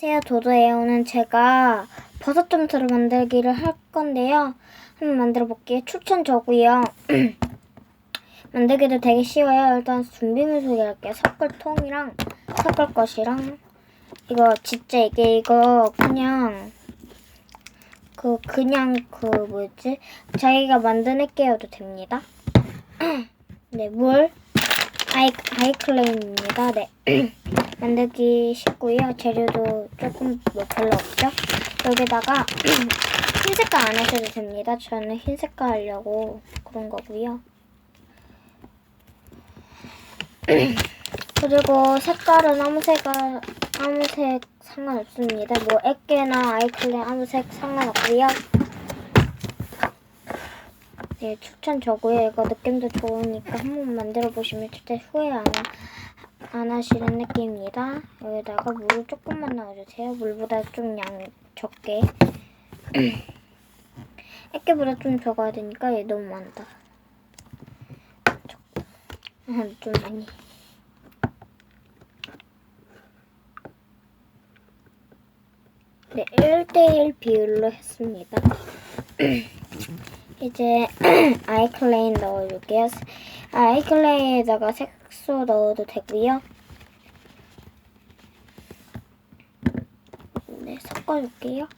안녕하세요 도도예요 오늘 제가 버섯 점토를 만들기를 할 건데요. 한번 만들어 볼게요. 추천 저고요. 만들기도 되게 쉬워요. 일단 준비물 소개할게요. 섞을 통이랑 섞을 것이랑. 이거 진짜 이게 이거 그냥 그 그냥 그 뭐지? 자기가 만든 액계여도 됩니다. 네물. 아이 아이클레인입니다. 네 만들기 쉽고요. 재료도 조금 뭐 별로 없죠. 여기다가 흰 색깔 안 하셔도 됩니다. 저는 흰 색깔 하려고 그런 거고요. 그리고 색깔은 아무 색깔 아무 색 상관없습니다. 뭐 액계나 아이클레 아무 색 상관없고요. 네, 추천 저고요. 이거 느낌도 좋으니까 한번 만들어 보시면 절대 후회 안, 하- 안 하시는 느낌입니다. 여기다가 물을 조금만 넣어주세요. 물보다 좀 양 적게. 액계보다 좀 적어야 되니까 얘 너무 많다. 좀 많이. 네, 1대1 비율로 했습니다. 이제 아이클레인 넣어줄게요. 아이클레인에다가 색소 넣어도 되고요. 네, 섞어줄게요.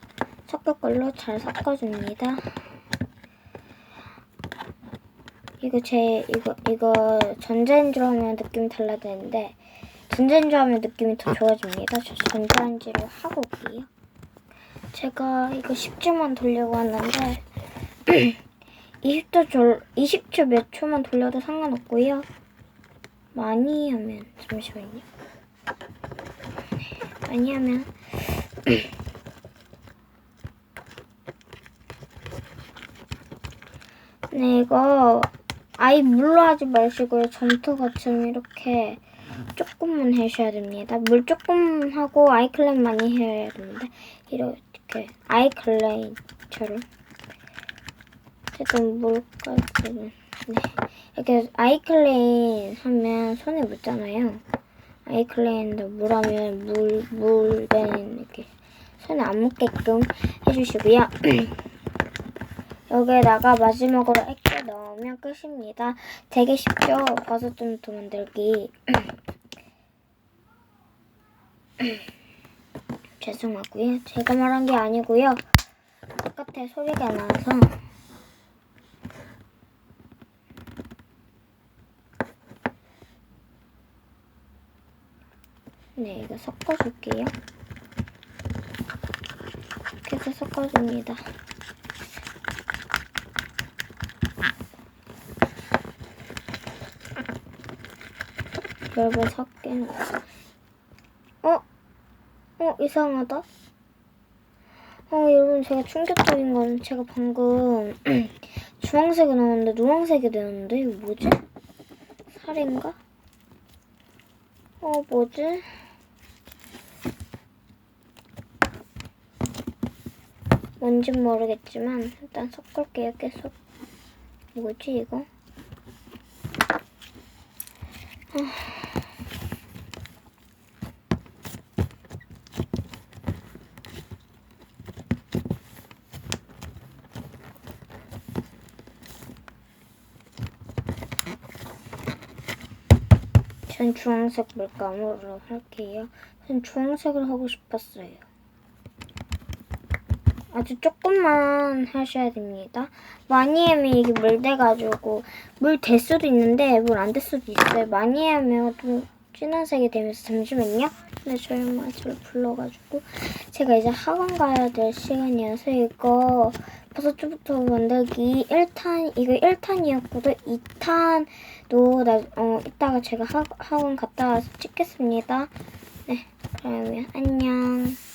섞을 걸로 잘 섞어줍니다. 이거 제 이거 이거 전자레인지로 하면 느낌이 달라지는데 전자레인지로 하면 느낌이 더 좋아집니다. 저 전자레인지로 하고 올게요. 제가 이거 10초만 돌려고 하는데 20초 졸 20초 몇 초만 돌려도 상관없고요. 많이 하면 잠시만요. 네, 많이 하면 네 이거 아예 물로 하지 마시고요. 점토 같은 이렇게 조금만 해셔야 됩니다. 물 조금 하고 아이클레인 많이 해야 됩니다. 이렇게 아이클레인처럼. 어쨌든 물까지는 네. 이렇게 아이클레인 하면 손에 묻잖아요. 아이클레인도 물하면 물, 물된 이렇게 손에 안 묻게끔 해주시고요. 여기에다가 마지막으로 액체 넣으면 끝입니다. 되게 쉽죠? 버섯 좀더 만들기. 죄송하고요. 제가 말한 게 아니고요. 바깥에 소리가 나서 네, 이거 섞어줄게요. 이렇게 해서 섞어줍니다. 여러분 섞이는 어? 어 이상하다. 어 여러분 제가 충격적인 건 제가 방금 주황색이 나왔는데 노란색이 되었는데 이거 뭐지? 살인가? 어 뭐지? 뭔진 모르겠지만 일단 섞을게요 계속 뭐지 이거? 전 주황색 물감으로 할게요. 전 주황색을 하고 싶었어요. 아주 조금만 하셔야 됩니다. 많이 하면 이게 물 돼가지고 물 될 수도 있는데 물 안 될 수도 있어요. 많이 하면 좀 진한 색이 되면서 잠시만요. 근데 저희 엄마 집에 불러가지고 제가 이제 학원 가야 될 시간이어서 이거 버섯죽부터 만들기 1탄 이거 1탄이었고도 2탄도 나, 어, 이따가 제가 학, 학원 갔다 와서 찍겠습니다. 네, 그러면 안녕.